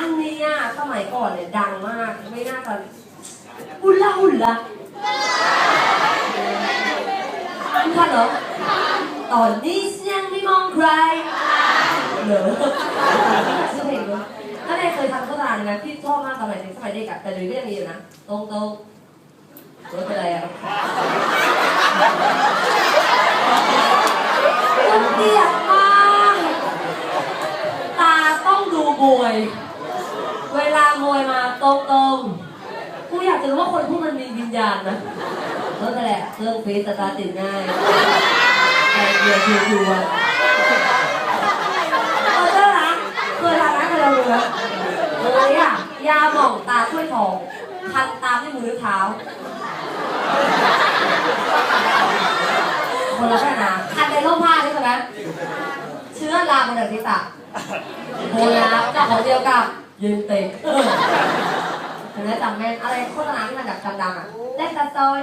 อันนี้อะสมัยก่อนเนี่ยดังมาก ไม่น่าจะอุลาอุลาคุณทันเหรอตอนนี้ยังไม่มองใครเหรอชื่อเพลงด้ยถ้าเด็กเคยทำโฆษณาเนี่ยนะที่ชอบมากสมัยเด็กสมัยเด็กอะแต่เดี๋ยวนี้ก็ยังมีอยู่นะตรงตรงรถเป็นไรอะต้องเกียดมากตาต้องดูมวย เวลามวยมา ตรงตรงๆกูอยากจะรู้ว่าคนพวกมันมีวิญญาณนะรถนั่นแหละเครื่องฟีสตาร์ทติดง่ายไอเดียคือดูอะเออเจ้านะเคยทำนะเคยเราดูนะเลยอะยาหม่องตาช่วยทองคันตามด้วยมือหรือเท้าคนละขนาดคันในร่มผ้าใช่ไหมเชื้อราบนหนังศีรษะโบนาเจ้าของเดียวกับ ยืนเตะถึงได้จำแม่นอะไรโฆษณาที่มันแบบดังๆอะเล่นตาซอย